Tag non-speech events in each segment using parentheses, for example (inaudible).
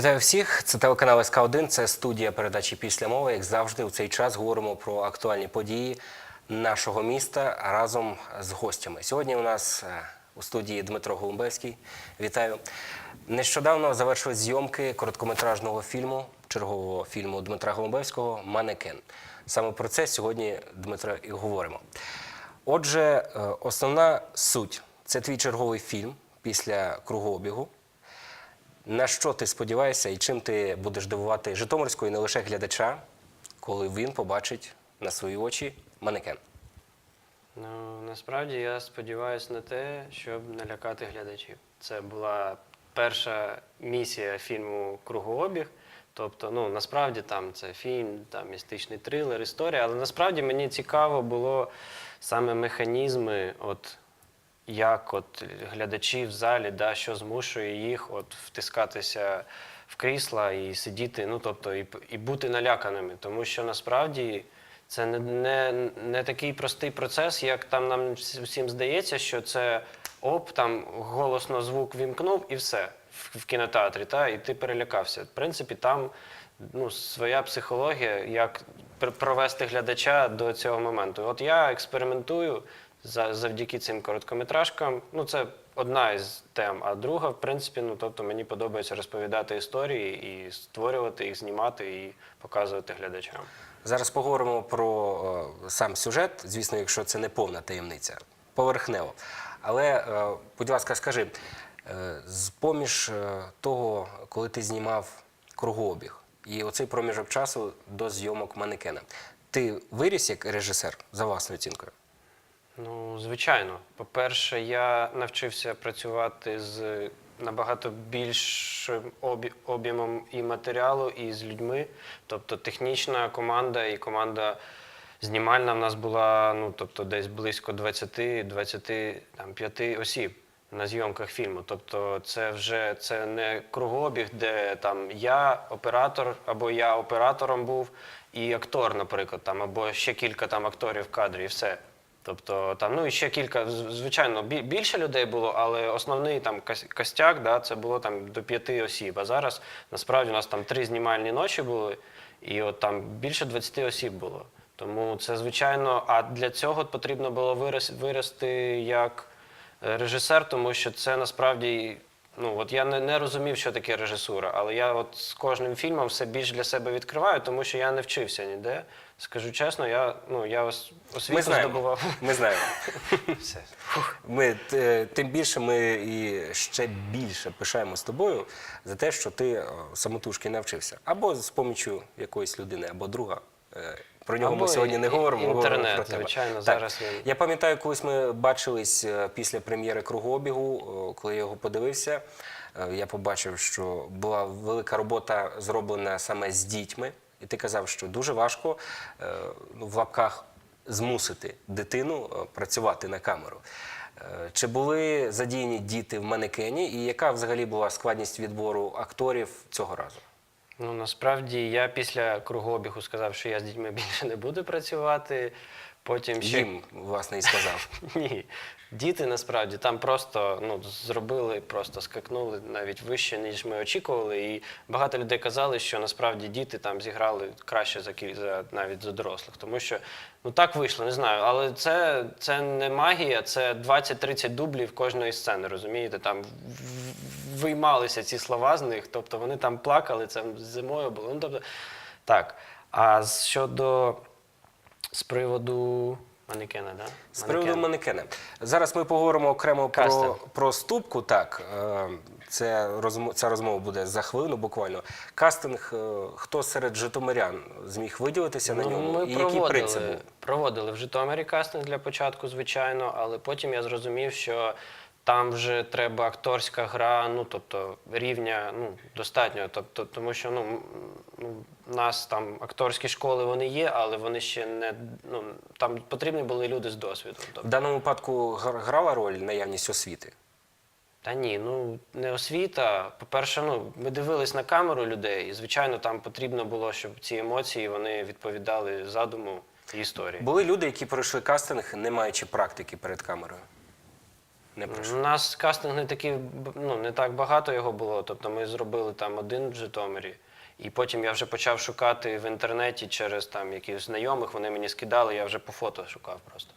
Вітаю всіх. Це телеканал СК 1 Це студія передачі після мови. Як завжди, у цей час говоримо про актуальні події нашого міста разом з гостями. Сьогодні у нас е, у студії Дмитро Голумбевський. Вітаю. Нещодавно завершились зйомки короткометражного фільму, чергового фільму Дмитра Голумбевського Манекен. Саме про це сьогодні Дмитро і говоримо. Отже, е, основна суть це твій черговий фільм після кругообігу. На що ти сподіваєшся і чим ти будеш дивувати Житомирського і не лише глядача, коли він побачить на свої очі манекен? Ну, насправді я сподіваюся на те, щоб налякати глядачів. Це була перша місія фільму Кругообіг. Тобто, ну насправді там це фільм, там містичний трилер, історія, але насправді мені цікаво було саме механізми, от як от глядачі в залі, да, що змушує їх от втискатися в крісла і сидіти, ну тобто і, і бути наляканими. Тому що насправді це не, не, не такий простий процес, як там нам всім здається, що це оп, там голосно звук вімкнув і все в, в кінотеатрі, та, і ти перелякався. В принципі, там ну, своя психологія, як пр- провести глядача до цього моменту. От я експериментую завдяки цим короткометражкам. Ну, це одна із тем. А друга, в принципі, ну тобто мені подобається розповідати історії і створювати їх, знімати і показувати глядачам. Зараз поговоримо про е, сам сюжет, звісно, якщо це не повна таємниця, поверхнево. Але, е, будь ласка, скажи, е, з-поміж е, того, коли ти знімав кругообіг, і оцей проміжок часу до зйомок манекена, ти виріс як режисер за власною оцінкою? Ну, звичайно. По-перше, я навчився працювати з набагато більшим об'ємом і матеріалу, і з людьми. Тобто технічна команда і команда знімальна в нас була ну, тобто, десь близько 20-25 осіб на зйомках фільму. Тобто, це вже це не кругообіг, де там я оператор, або я оператором був, і актор, наприклад, там, або ще кілька там акторів в кадрі, і все. Тобто там, ну і ще кілька, звичайно, більше людей було, але основний там костяк, да, це було там до п'яти осіб. А зараз насправді у нас там три знімальні ночі були, і от там більше 20 осіб було. Тому це звичайно. А для цього потрібно було вирос, вирости як е, режисер, тому що це насправді. Ну от я не, не розумів, що таке режисура, але я от з кожним фільмом все більш для себе відкриваю, тому що я не вчився ніде. Скажу чесно, я ну я ос- освіту Ми знаємо. здобував. Ми знаємо. (laughs) Все. Ми е, тим більше ми і ще більше пишаємо з тобою за те, що ти е, самотужки навчився. Або з помічю якоїсь людини, або друга. Е, Про нього Або ми сьогодні не говоримо. ми говоримо про звичайно, Так. зараз він- Я пам'ятаю, колись ми бачились е, після прем'єри кругообігу, е, коли я його подивився. е, Я побачив, що була велика робота зроблена саме з дітьми. І ти казав, що дуже важко ну, в лапках змусити дитину працювати на камеру. Чи були задіяні діти в манекені, і яка взагалі була складність відбору акторів цього разу? Ну насправді я після кругообігу сказав, що я з дітьми (laughs) більше не буду працювати. Потім ще Їм, власне, і сказав. (laughs) ні. Діти насправді там просто ну, зробили, просто скакнули навіть вище, ніж ми очікували. І багато людей казали, що насправді діти там зіграли краще за, за навіть за дорослих. Тому що ну так вийшло, не знаю. Але це, це не магія, це 20-30 дублів кожної сцени, розумієте? Там в- виймалися ці слова з них, тобто вони там плакали, це зимою було. Ну, тобто, так. А щодо з приводу манекена, да? З приводу Манекен. манекена. Зараз ми поговоримо окремо про, Кастинг. про ступку. Так, е, це розмова, ця розмова буде за хвилину буквально. Кастинг, е, хто серед житомирян зміг виділитися на Ну, ньому? ми і який принцип був? проводили в Житомирі кастинг для початку, звичайно, але потім я зрозумів, що там вже треба акторська гра, ну тобто рівня ну, достатньо. Тобто, тому що ну, м, ну, у нас там акторські школи вони є, але вони ще не ну, там потрібні були люди з досвідом. В Тобто, даному випадку грала роль наявність освіти. Та ні, ну не освіта. По-перше, ну ми дивились на камеру людей, і звичайно, там потрібно було, щоб ці емоції вони відповідали задуму і історії. Були люди, які пройшли кастинг, не маючи практики перед камерою. Не У нас кастинг не такий, ну не так багато його було. Тобто ми зробили там один в Житомирі, і потім я вже почав шукати в інтернеті через там якихось знайомих. Вони мені скидали, я вже по фото шукав просто.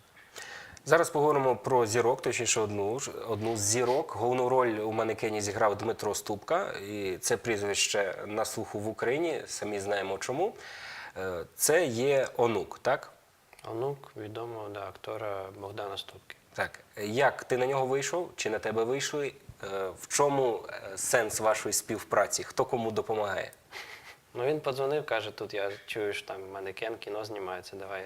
Зараз поговоримо про зірок, точніше одну одну з зірок. Головну роль у манекені зіграв Дмитро Ступка, і це прізвище на слуху в Україні. Самі знаємо чому. Е, Це є онук, так? Онук відомого да, актора Богдана Ступки. Так, як ти на нього вийшов? Чи на тебе вийшли? Е, В чому е, сенс вашої співпраці? Хто кому допомагає? Ну він подзвонив, каже, тут я чую, що там манекен, кіно знімається, давай.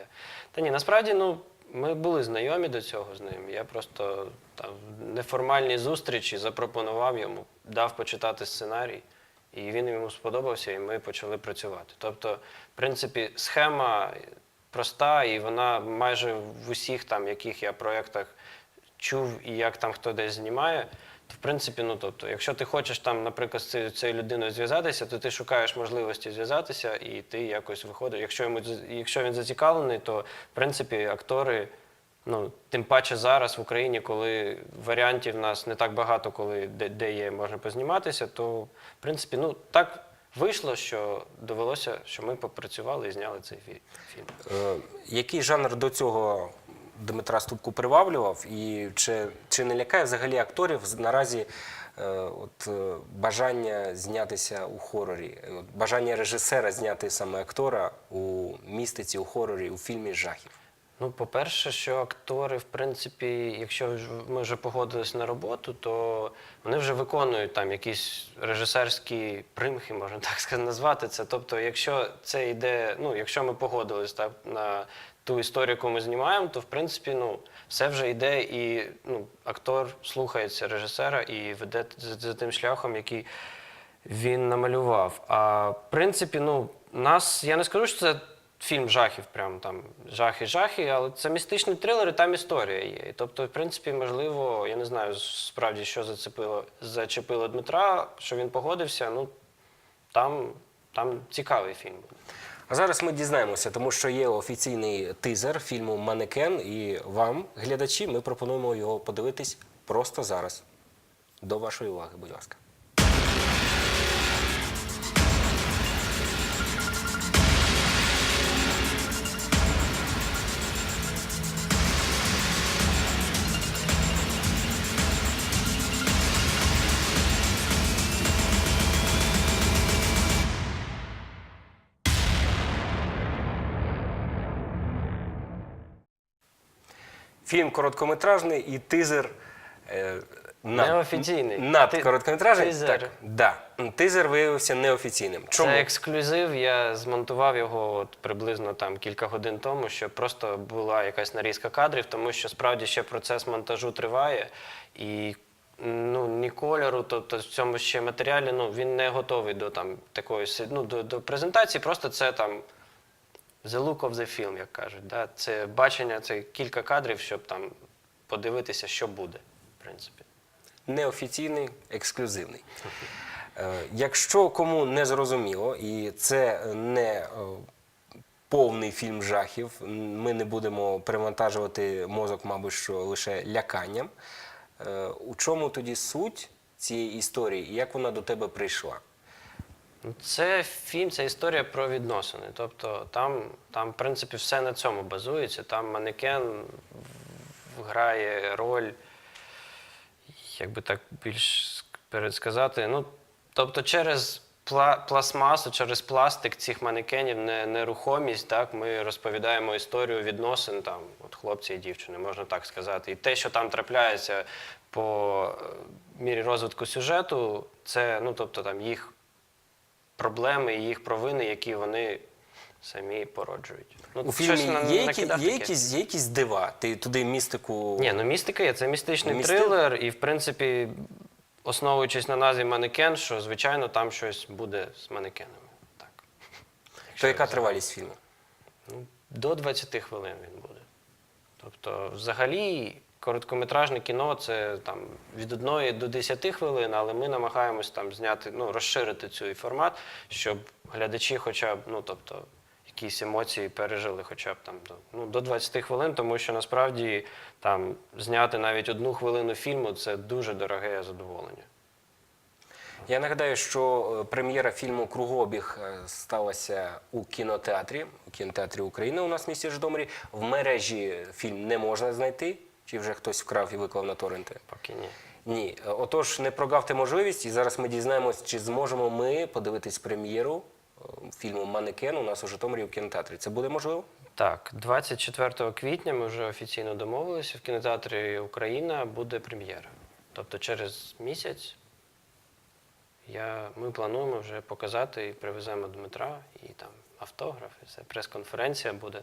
Та ні, насправді, ну, ми були знайомі до цього з ним. Я просто там неформальній зустрічі запропонував йому, дав почитати сценарій, і він йому сподобався, і ми почали працювати. Тобто, в принципі, схема проста, і вона майже в усіх там, яких я проєктах чув і як там хто десь знімає, то в принципі, ну тобто, якщо ти хочеш там, наприклад, з цією, людиною зв'язатися, то ти шукаєш можливості зв'язатися, і ти якось виходиш. Якщо йому якщо він зацікавлений, то в принципі актори. Ну, тим паче зараз в Україні, коли варіантів в нас не так багато, коли де, де є можна позніматися, то в принципі, ну так вийшло, що довелося, що ми попрацювали і зняли цей фільм. Е, Який жанр до цього Дмитра Ступку приваблював? І чи, чи не лякає взагалі акторів наразі е, от, е, бажання знятися у хорорі? От, бажання режисера зняти саме актора у містиці, у хорорі, у фільмі жахів? Ну, по-перше, що актори, в принципі, якщо ми вже погодились на роботу, то вони вже виконують там якісь режисерські примхи, можна так (laughs) сказати, назвати це. Тобто, якщо це йде, ну, якщо ми погодились так, на ту історію, яку ми знімаємо, то в принципі, ну, все вже йде, і ну, актор слухається режисера і веде за, тим шляхом, який він намалював. А в принципі, ну, нас, я не скажу, що це фільм жахів, прям там жахи-жахи, але це містичний трилер, і там історія є. І Тобто, в принципі, можливо, я не знаю справді, що зацепило, зачепило Дмитра, що він погодився. Ну, там, там цікавий фільм. А зараз ми дізнаємося, тому що є офіційний тизер фільму Манекен, і вам, глядачі, ми пропонуємо його подивитись просто зараз. До вашої уваги, будь ласка. Фільм короткометражний і тизер. Е, Неофіційний. Над Ти- короткометражний. тизер. Так, да. Тизер виявився неофіційним. Чому? Це ексклюзив. Я змонтував його от приблизно там кілька годин тому, щоб просто була якась нарізка кадрів, тому що справді ще процес монтажу триває і. Ну, ні кольору, тобто в цьому ще матеріалі, ну він не готовий до там такої си- ну, до, до презентації. Просто це там the look of the film, як кажуть. Да? Це бачення, це кілька кадрів, щоб там подивитися, що буде, в принципі. неофіційний, ексклюзивний. Е, Якщо кому не зрозуміло, і це не е, повний фільм жахів, ми не будемо перевантажувати мозок, мабуть, що лише ляканням. Е, У чому тоді суть цієї історії і як вона до тебе прийшла? Це фільм, це історія про відносини. Тобто там, там, в принципі, все на цьому базується. Там манекен грає роль, як би так більш передсказати. Ну, тобто, через пла- пластмасу, через пластик цих манекенів, не- нерухомість, так, ми розповідаємо історію відносин там, от хлопця і дівчини, можна так сказати. І те, що там трапляється по е, мірі розвитку сюжету, це ну, тобто, там, їх проблеми і їх провини, які вони самі породжують. Ну, У щось фільмі на- є, які, накидав є, таке. якісь, є якісь дива? Ти туди містику. Ні, ну містика є, це містичний Місти- трилер, і в принципі, основуючись на назві манекен, що звичайно там щось буде з манекенами. Так. То яка тривалість фільму? Ну, до 20 хвилин він буде. Тобто, взагалі, короткометражне кіно це там від 1 до 10 хвилин, але ми намагаємось там зняти, ну, розширити цей формат, щоб глядачі хоча б, ну тобто, якісь емоції пережили хоча б там до, ну, до 20 хвилин, тому що насправді там зняти навіть одну хвилину фільму це дуже дороге задоволення. Я нагадаю, що е, прем'єра фільму Кругообіг е, сталася у кінотеатрі, у кінотеатрі України у нас в місті Житомирі. В мережі фільм не можна знайти, чи вже хтось вкрав і виклав на торренти. Поки ні. Ні, отож, не прогавте можливість, і зараз ми дізнаємось, чи зможемо ми подивитись прем'єру е, фільму Манекен у нас у Житомирі у кінотеатрі. Це буде можливо? Так, 24 квітня ми вже офіційно домовилися. В кінотеатрі Україна буде прем'єра. Тобто через місяць я, ми плануємо вже показати і привеземо Дмитра, і там автограф, і все, прес-конференція буде.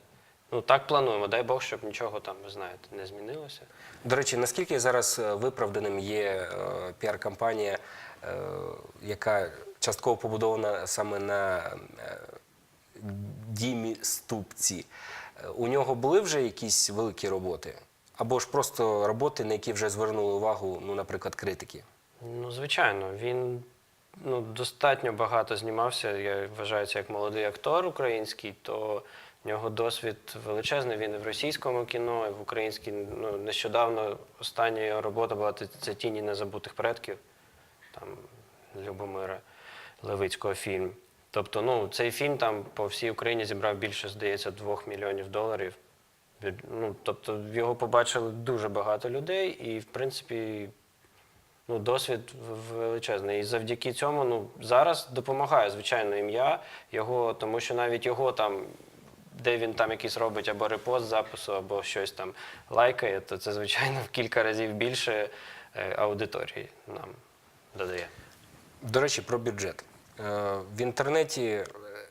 Ну так плануємо. Дай Бог, щоб нічого там, ви знаєте, не змінилося. До речі, наскільки зараз е, виправданим є е, піар-кампанія, е, яка частково побудована саме на Дімі Ступці? У нього були вже якісь великі роботи? Або ж просто роботи, на які вже звернули увагу, ну, наприклад, критики? Ну, звичайно, він ну, достатньо багато знімався. Я вважаю це як молодий актор український, то в нього досвід величезний. Він і в російському кіно, і в українській. Ну, нещодавно остання його робота була «Це- тіні незабутих предків, там Любомира Левицького фільм. Тобто, ну, цей фільм там по всій Україні зібрав більше, здається, 2 мільйонів доларів. Ну, тобто його побачили дуже багато людей, і в принципі ну, досвід величезний. І завдяки цьому ну, зараз допомагає, звичайно, ім'я його, тому що навіть його там, де він там якийсь робить або репост запису, або щось там лайкає, то це, звичайно, в кілька разів більше е, аудиторії нам додає. До речі, про бюджет. Е, В інтернеті, е,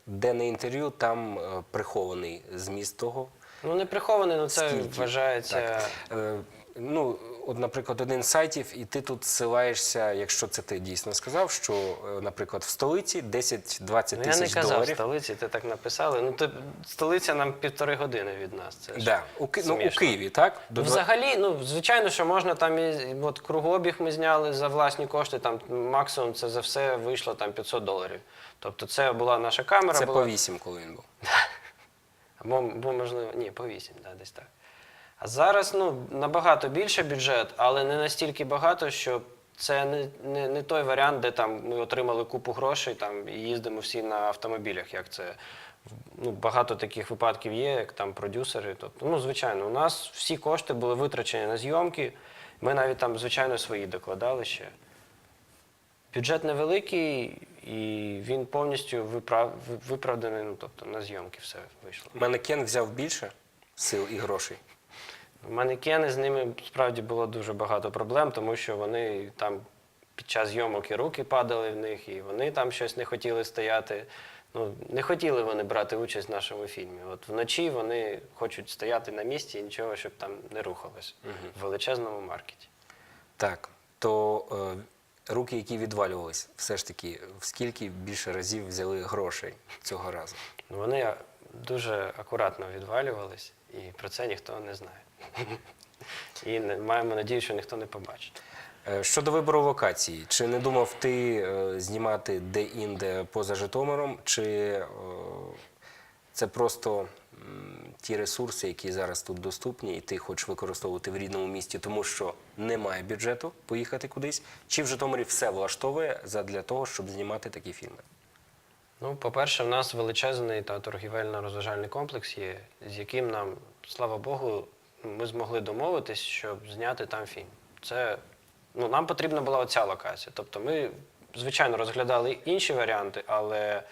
де не інтерв'ю, там прихований зміст того. Ну, не прихований, ну це Скільки? вважається. Так. Ну, от, наприклад, один з сайтів, і ти тут ссилаєшся, якщо це ти дійсно сказав, що, е, наприклад, в столиці 10-20 Ну, я не казав доларів. столиці, ти так написали. Ну, ти, столиця нам півтори години від нас. Це Да. У, ну, у. Києві, так? До Взагалі, ну звичайно, що можна там і от кругообіг ми зняли за власні кошти. Там максимум це за все вийшло там 500 доларів. Тобто, це була наша камера. Це була, по 8, коли він був. (laughs) або, або можливо, ні, по 8, да, десь так. А зараз ну, набагато більше бюджет, але не настільки багато, що це не, не, не той варіант, де там ми отримали купу грошей там, і їздимо всі на автомобілях. Як це ну, багато таких випадків є, як там продюсери. Тобто, ну, звичайно, у нас всі кошти були витрачені на зйомки. Ми навіть там, звичайно, свої докладали ще. Бюджет невеликий, і він повністю виправ... виправданий, ну, тобто на зйомки все вийшло. Манекен взяв більше сил і грошей. Манекени з ними справді було дуже багато проблем, тому що вони там під час зйомок і руки падали в них, і вони там щось не хотіли стояти. Ну, не хотіли вони брати участь в нашому фільмі. От вночі вони хочуть стояти на місці і нічого, щоб там не рухалось в величезному маркеті. Так, то е, руки, які відвалювались, все ж таки, в скільки більше разів взяли грошей цього разу? Ну, вони дуже акуратно відвалювались, і про це ніхто не знає. (laughs) І маємо надію, що ніхто не побачить. Е, Щодо вибору локації, чи не думав ти е, знімати де-інде поза Житомиром, чи е, це просто ті ресурси, які зараз тут доступні, і ти хочеш використовувати в рідному місті, тому що немає бюджету поїхати кудись, чи в Житомирі все влаштовує задля того, щоб знімати такі фільми? Ну, по-перше, в нас величезний та торгівельно-розважальний комплекс є, з яким нам, слава Богу, ми змогли домовитись, щоб зняти там фільм. Це ну, нам потрібна була оця локація. Тобто ми, звичайно, розглядали інші варіанти, але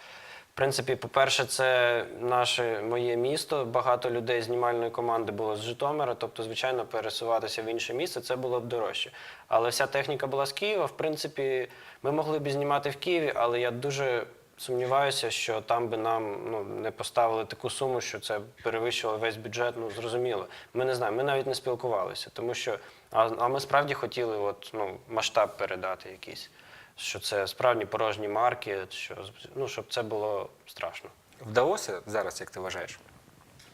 в принципі, по-перше, це наше моє місто. Багато людей знімальної команди було з Житомира. Тобто, звичайно, пересуватися в інше місце це було б дорожче. Але вся техніка була з Києва. В принципі, ми могли б знімати в Києві, але я дуже сумніваюся, що там би нам ну, не поставили таку суму, що це перевищило весь бюджет. Ну зрозуміло. Ми не знаємо, ми навіть не спілкувалися, тому що а, а ми справді хотіли от, ну, масштаб передати якийсь. Що це справді порожні марки, що ну, щоб це було страшно. Вдалося зараз, як ти вважаєш?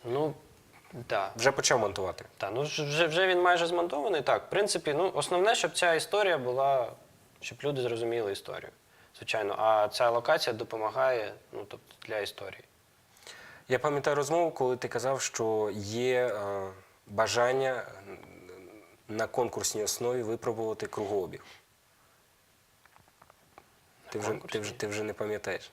Ну, так. Вже почав монтувати. Та, ну вже, вже він майже змонтований. Так, в принципі, ну, основне, щоб ця історія була, щоб люди зрозуміли історію. Звичайно, а ця локація допомагає ну, тобто, для історії. Я пам'ятаю розмову, коли ти казав, що є е, бажання на конкурсній основі випробувати кругообіг. Ти вже, ти, вже, ти вже не пам'ятаєш?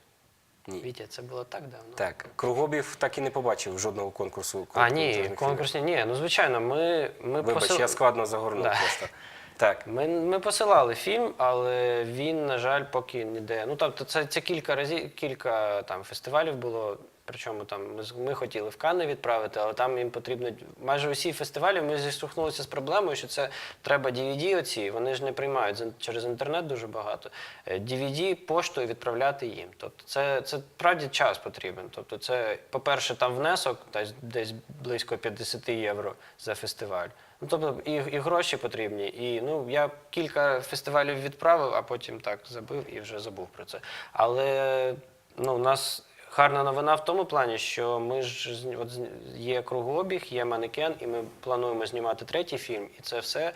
Ні. Вітя, це було так давно. Так, кругообіг так і не побачив жодного конкурсу. А, ні, конкурсні, ні, ну звичайно, ми, ми. Вибач, посил- я складно загорнув Да. просто. (laughs) Так. ми, ми посилали фільм, але він, на жаль, поки ніде. Ну, тобто, це, це кілька разів, кілька там фестивалів було. Причому там ми, ми хотіли в Канни відправити, але там їм потрібно майже усі фестивалі. Ми зіштовхнулися з проблемою, що це треба DVD оці. Вони ж не приймають через інтернет дуже багато. Е, DVD поштою відправляти їм. Тобто, це, це правді час потрібен. Тобто, це, по-перше, там внесок десь, десь близько 50 євро за фестиваль. Ну, тобто і, і гроші потрібні. І ну я кілька фестивалів відправив, а потім так забив і вже забув про це. Але ну, у нас гарна новина в тому плані, що ми ж от є кругообіг, є манекен, і ми плануємо знімати третій фільм, і це все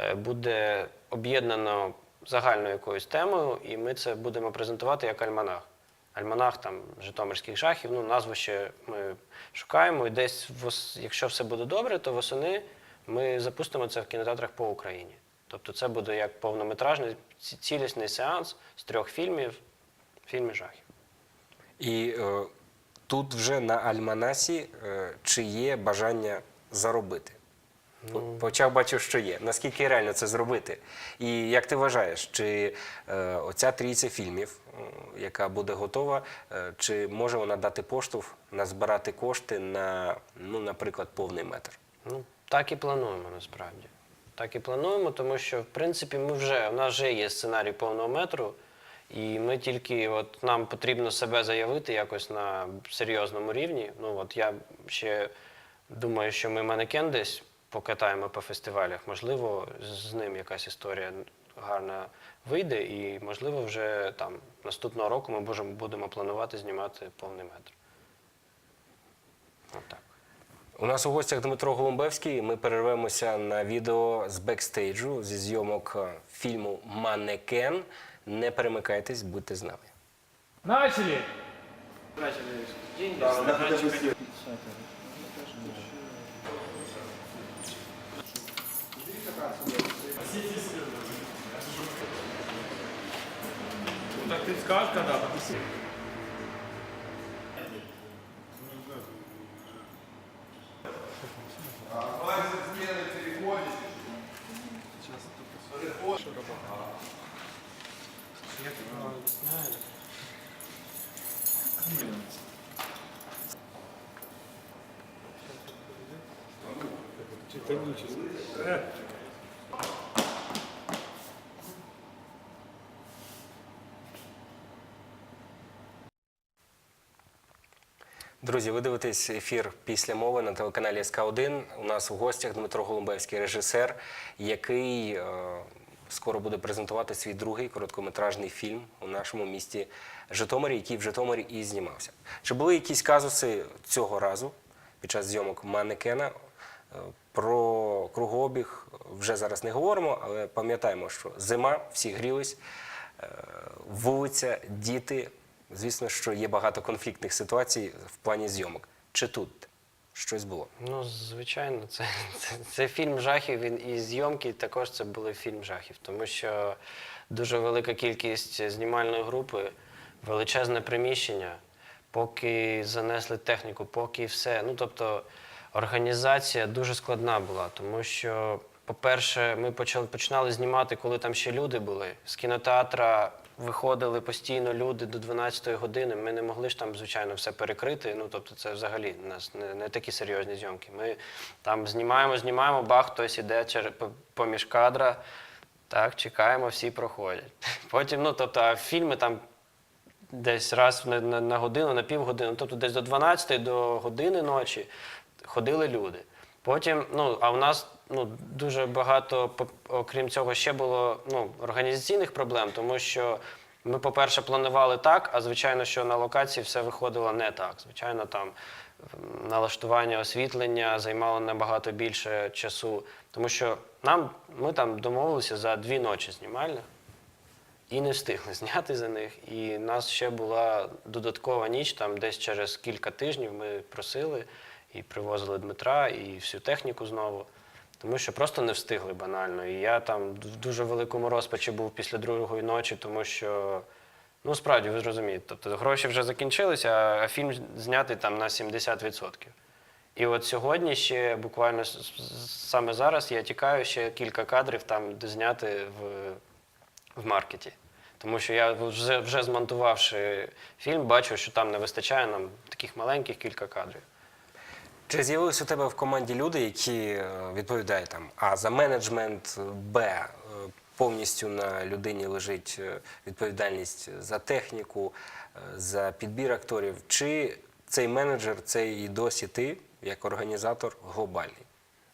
е, буде об'єднано загальною якоюсь темою, і ми це будемо презентувати як альманах. Альманах там Житомирських жахів, ну назву ще ми шукаємо. І десь, якщо все буде добре, то восени ми запустимо це в кінотеатрах по Україні. Тобто це буде як повнометражний цілісний сеанс з трьох фільмів, фільмів жахів. І е, тут вже на Альманасі е, чи є бажання заробити? По- Почав бачив, що є. Наскільки реально це зробити? І як ти вважаєш, чи е, оця трійця фільмів, е, яка буде готова, е, чи може вона дати поштовх назбирати кошти на, ну, наприклад, повний метр? Ну, так і плануємо насправді. Так і плануємо, тому що в принципі ми вже у нас вже є сценарій повного метру, і ми тільки от нам потрібно себе заявити якось на серйозному рівні. Ну от я ще думаю, що ми манекен десь покатаємо по фестивалях. Можливо, з ним якась історія гарна вийде, і можливо, вже там наступного року ми будемо планувати знімати повний метр. От так. У нас у гостях Дмитро Голумбевський. Ми перервемося на відео з бекстейджу зі зйомок е, фільму Манекен. Не перемикайтесь, будьте з нами. Начали! Так ты скажешь, когда? Друзі, ви дивитесь ефір після мови на телеканалі СК 1 У нас у гостях Дмитро Голумбевський, режисер, який е, скоро буде презентувати свій другий короткометражний фільм у нашому місті Житомирі, який в Житомирі і знімався. Чи були якісь казуси цього разу під час зйомок Манекена? Е, Про кругообіг вже зараз не говоримо, але пам'ятаємо, що зима, всі грілись, е, вулиця, діти. Звісно, що є багато конфліктних ситуацій в плані зйомок. Чи тут щось було? Ну, звичайно, це, це, це фільм жахів. Він і зйомки також це були фільм жахів, тому що дуже велика кількість знімальної групи, величезне приміщення, поки занесли техніку, поки все. Ну тобто організація дуже складна була, тому що, по-перше, ми почали починали знімати, коли там ще люди були. З кінотеатра виходили постійно люди до 12-ї години. Ми не могли ж там, звичайно, все перекрити. Ну тобто, це взагалі у нас не, не такі серйозні зйомки. Ми там знімаємо, знімаємо, бах, хтось іде поміж кадра. Так, чекаємо, всі проходять. (laughs) Потім, ну тобто, а фільми там десь раз на, на, на годину, на півгодини, тобто десь до 12 до години ночі ходили люди. Потім, ну, а в нас ну, дуже багато, окрім цього, ще було ну, організаційних проблем, тому що ми, по-перше, планували так, а звичайно, що на локації все виходило не так. Звичайно, там налаштування освітлення займало набагато більше часу, тому що нам, ми там домовилися за дві ночі знімальних. і не встигли (laughs) зняти за них. І нас ще була додаткова ніч, там десь через кілька тижнів ми просили і привозили Дмитра, і всю техніку знову. Тому що просто не встигли банально. І я там в дуже великому розпачі був після другої ночі, тому що, ну справді, ви зрозумієте, тобто гроші вже закінчилися, а фільм знятий там на 70%. І от сьогодні ще буквально саме зараз я тікаю ще кілька кадрів там зняти в, в маркеті. Тому що я вже, вже змонтувавши фільм, бачу, що там не вистачає нам таких маленьких кілька кадрів. Чи з'явились у тебе в команді люди, які е, відповідають там А за менеджмент, Б е, повністю на людині лежить е, відповідальність за техніку, е, за підбір акторів? Чи цей менеджер, це і досі ти, як організатор, глобальний?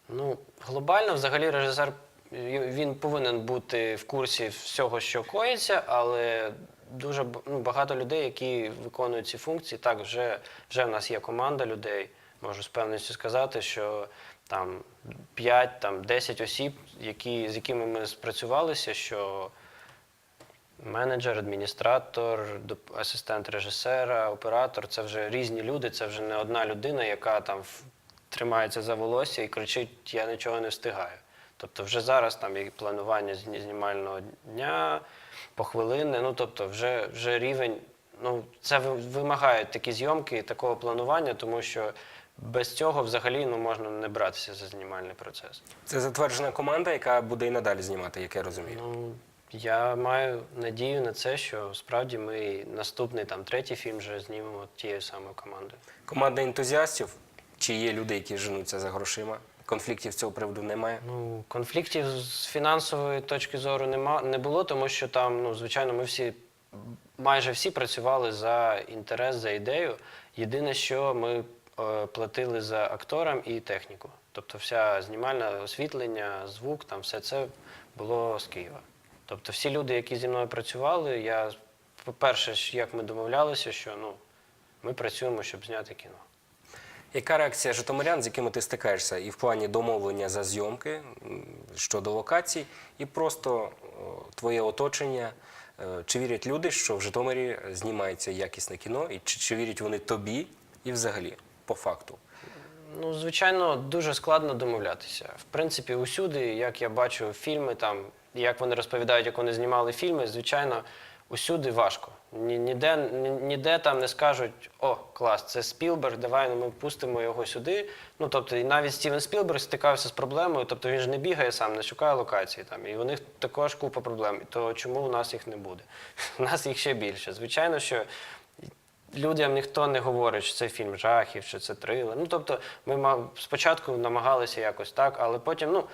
Ну, глобально, взагалі, режисер він повинен бути в курсі всього, що коїться, але дуже ну, багато людей, які виконують ці функції, так, вже, вже в нас є команда людей. Можу з певністю сказати, що там 5, там 10 осіб, які, з якими ми спрацювалися, що менеджер, адміністратор, асистент режисера, оператор це вже різні люди, це вже не одна людина, яка там тримається за волосся і кричить: Я нічого не встигаю. Тобто, вже зараз там і планування знімального дня, похвилинне, ну тобто, вже, вже рівень. Ну, це ви- вимагає такі зйомки такого планування, тому що без цього взагалі ну, можна не братися за знімальний процес. Це затверджена команда, яка буде і надалі знімати, як я розумію. Ну, я маю надію на це, що справді ми наступний там третій фільм вже знімемо тією самою командою. Команда ентузіастів, чи є люди, які женуться за грошима? Конфліктів з цього приводу немає. Ну, конфліктів з фінансової точки зору нема, не було, тому що там, ну, звичайно, ми всі, майже всі працювали за інтерес, за ідею. Єдине, що ми платили за акторам і техніку. Тобто вся знімальне освітлення, звук, там все це було з Києва. Тобто всі люди, які зі мною працювали, я, по-перше, як ми домовлялися, що ну, ми працюємо, щоб зняти кіно. Яка реакція житомирян, з якими ти стикаєшся, і в плані домовлення за зйомки щодо локацій, і просто твоє оточення? Е, Чи вірять люди, що в Житомирі знімається якісне кіно, і чи, чи вірять вони тобі і взагалі по факту? Ну, звичайно, дуже складно домовлятися. В принципі, усюди, як я бачу фільми, там, як вони розповідають, як вони знімали фільми, звичайно, усюди важко. Ні- Ніде, ні- ніде там не скажуть, о, клас, це Спілберг, давай ну, ми пустимо його сюди. Ну, тобто, і навіть Стівен Спілберг стикався з проблемою, тобто він ж не бігає сам, не шукає локації. Там, і у них також купа проблем. То чому у нас їх не буде? (laughs) У нас їх ще більше. Звичайно, що людям ніхто не говорить, що це фільм жахів, що це трилер. Ну тобто, ми спочатку намагалися якось так, але потім, ну,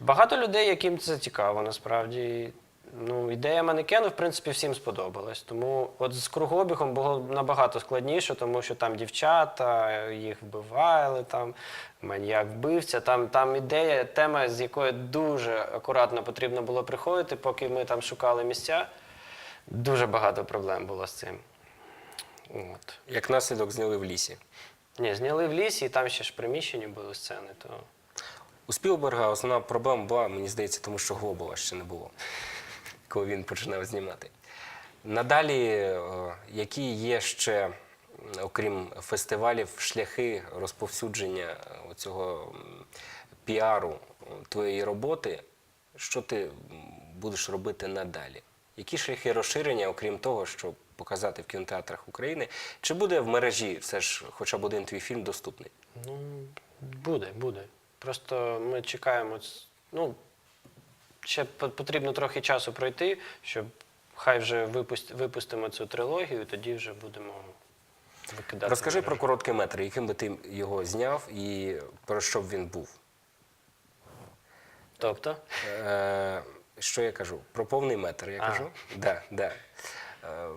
багато людей, яким це цікаво, насправді. Ну, ідея манекену, в принципі, всім сподобалась. Тому от з кругообігом було набагато складніше, тому що там дівчата, їх вбивали, там маньяк вбивця. Там, там ідея, тема, з якою дуже акуратно потрібно було приходити, поки ми там шукали місця. Дуже багато проблем було з цим. От. Як наслідок зняли в лісі. Ні, зняли в лісі, і там ще ж приміщення були сцени, то У Спілберга основна проблема була, мені здається, тому що Глобула ще не було, коли він починав знімати. Надалі, які є ще, окрім фестивалів, шляхи розповсюдження цього піару твоєї роботи, що ти будеш робити надалі? Які шляхи розширення, окрім того, щоб показати в кінотеатрах України? Чи буде в мережі все ж хоча б один твій фільм доступний? ну, буде, буде. Просто ми чекаємо. Ну, ще потрібно трохи часу пройти, щоб хай вже випуст, випустимо цю трилогію, тоді вже будемо викидати. Розкажи про короткий метр, яким би ти його зняв і про що б він був. Тобто, Е, що я кажу? Про повний метр я А. кажу? Да, да. Е,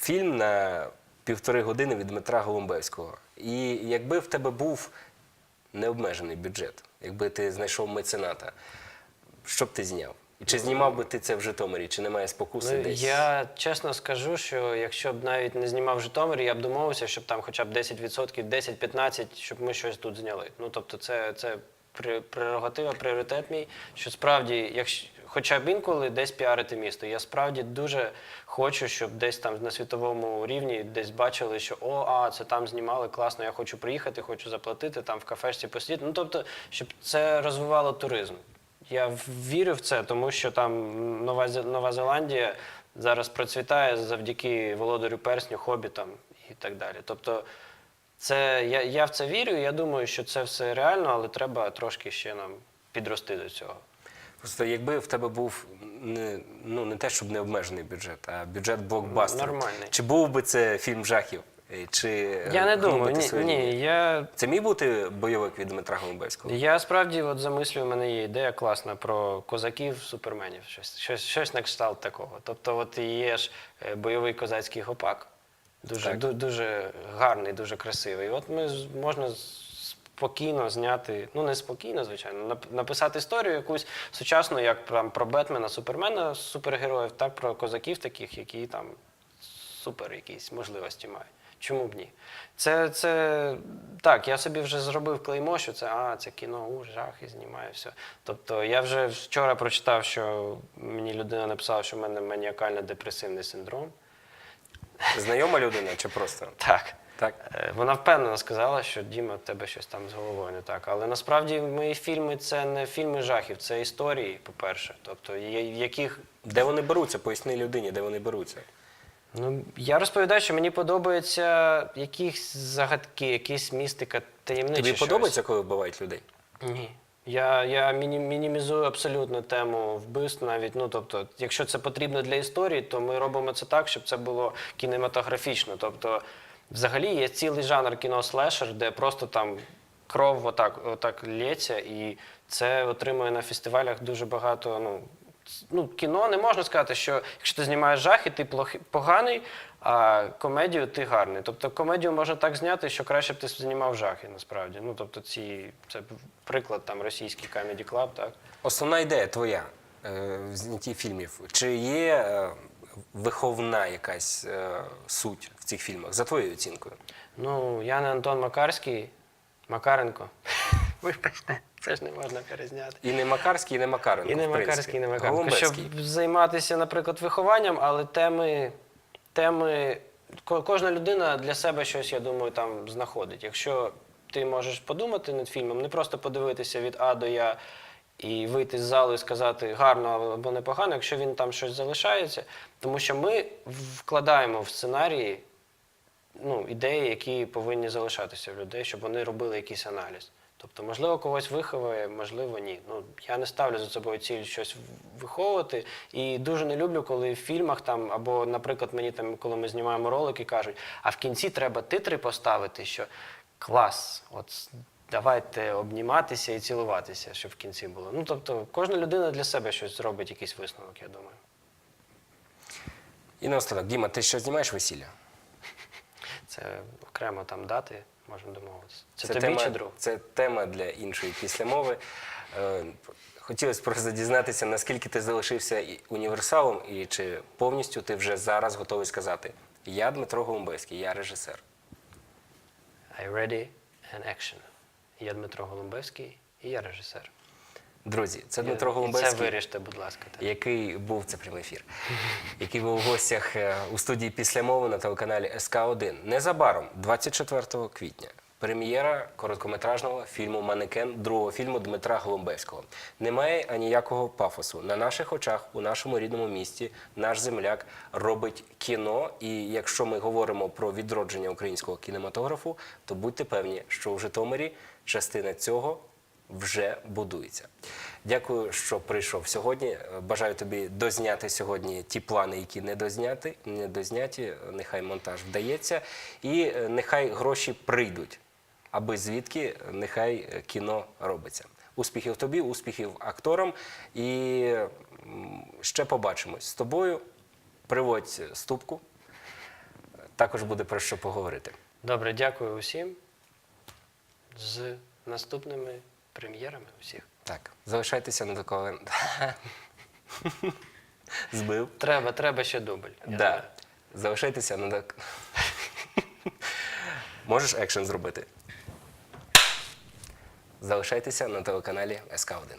фільм на півтори години від Дмитра Голумбевського. І якби в тебе був необмежений бюджет, якби ти знайшов мецената, що б ти зняв? І чи знімав би ти це в Житомирі, чи немає спокуси ну, десь? я чесно скажу, що якщо б навіть не знімав в Житомирі, я б домовився, щоб там хоча б 10%, 10-15%, щоб ми щось тут зняли. Ну тобто, це, це прерогатива, пріоритет мій, що справді, якщо хоча б інколи десь піарити місто. Я справді дуже хочу, щоб десь там на світовому рівні десь бачили, що о, а це там знімали класно, я хочу приїхати, хочу заплатити там в кафешці посидіти. Ну тобто, щоб це розвивало туризм. Я вірю в це, тому що там Нова, Нова Зеландія зараз процвітає завдяки володарю персню, хобітам і так далі. Тобто, це, я, я в це вірю, я думаю, що це все реально, але треба трошки ще нам підрости до цього. Просто якби в тебе був не, ну, не те, щоб не обмежений бюджет, а бюджет блокбастер. Нормальний. Чи був би це фільм жахів? Е, Чи Я не думаю, ні, ні, я, Це міг бути бойовик від Дмитра Голубевського? я справді от замислюю, у мене є ідея класна про козаків, суперменів, щось, щось, щось на кшталт такого. Тобто, от є ж е, бойовий козацький гопак, дуже, Так. дуже гарний, дуже красивий. От ми можна спокійно зняти, ну не спокійно, звичайно, написати історію якусь сучасну, як там про Бетмена, Супермена, супергероїв, так про козаків таких, які там супер якісь можливості мають. Чому б ні? Це, це так, я собі вже зробив клеймо, що це а, це кіно, у, жахи знімає все. Тобто я вже вчора прочитав, що мені людина написала, що в мене маніакально-депресивний синдром. Знайома людина чи просто? Так. Так. Е, Вона впевнено сказала, що Діма, в тебе щось там з головою не так. Але насправді мої фільми це не фільми жахів, це історії, по-перше. Тобто, є- в яких Де вони беруться? Поясни людині, де вони беруться. Ну, я розповідаю, що мені подобаються якісь загадки, якісь містика, таємничі. Тобі щось. подобається, коли вбивають людей? Ні. Я, я міні- мінімізую абсолютно тему вбивств навіть. Ну, тобто, якщо це потрібно для історії, то ми робимо це так, щоб це було кінематографічно. Тобто, взагалі є цілий жанр кіно слешер, де просто там кров отак, отак лється, і це отримує на фестивалях дуже багато. Ну, ну, кіно не можна сказати, що якщо ти знімаєш жахи, ти поганий, а комедію ти гарний. Тобто комедію можна так зняти, що краще б ти знімав жахи, насправді. Ну, тобто, ці, це приклад там російський Comedy Club, так? Основна ідея твоя е, в знятті фільмів. Чи є е, виховна якась е, суть в цих фільмах, за твоєю оцінкою? Ну, я не Антон Макарський, Макаренко. (laughs) Вибачте, це ж не можна перезняти. І не Макарський, і не Макаренко. І не в принципі. Макарський, і не Макаренко. Щоб займатися, наприклад, вихованням, але теми, теми, ко- кожна людина для себе щось, я думаю, там знаходить. Якщо ти можеш подумати над фільмом, не просто подивитися від А до Я і вийти з залу і сказати гарно або непогано, якщо він там щось залишається, тому що ми вкладаємо в сценарії ну, ідеї, які повинні залишатися в людей, щоб вони робили якийсь аналіз. Тобто, можливо, когось виховує, можливо, ні. Ну, я не ставлю за собою ціль щось виховувати. І дуже не люблю, коли в фільмах там, або, наприклад, мені там, коли ми знімаємо ролики, кажуть, а в кінці треба титри поставити, що клас, от давайте обніматися і цілуватися, щоб в кінці було. Ну, тобто, кожна людина для себе щось зробить, якийсь висновок, я думаю. І наостанок, Діма, ти ще знімаєш весілля? (laughs) Це окремо там дати, можемо домовитися. Це, тобі тема, чи друг? Це тема для іншої післямови. Е, Хотілося просто дізнатися, наскільки ти залишився універсалом, і чи повністю ти вже зараз готовий сказати: Я Дмитро Голумбевський, я режисер. I ready and action. Я Дмитро Голумбевський і я режисер. Друзі, це Дмитро І це виріште, будь ласка. так. який був це прямий ефір, (laughs) який був у гостях е, у студії після мови на телеканалі СК 1 Незабаром, 24 квітня, прем'єра короткометражного фільму Манекен другого фільму Дмитра Голумбевського. Немає аніякого пафосу. На наших очах, у нашому рідному місті, наш земляк робить кіно. І якщо ми говоримо про відродження українського кінематографу, то будьте певні, що в Житомирі частина цього вже будується. Дякую, що прийшов сьогодні. Бажаю тобі дозняти сьогодні ті плани, які не дозняти, не дозняті. Нехай монтаж вдається, і е, нехай гроші прийдуть, аби звідки нехай е, кіно робиться. Успіхів тобі, успіхів акторам. І ще побачимось з тобою. Приводь ступку. Також буде про що поговорити. Добре, дякую усім. З наступними прем'єрами усіх. Так, залишайтеся на такого. (laughs) Збив. Треба, треба ще дубль. я Да. знаю. Залишайтеся на так. (laughs) Можеш екшен зробити. Залишайтеся на телеканалі СК 1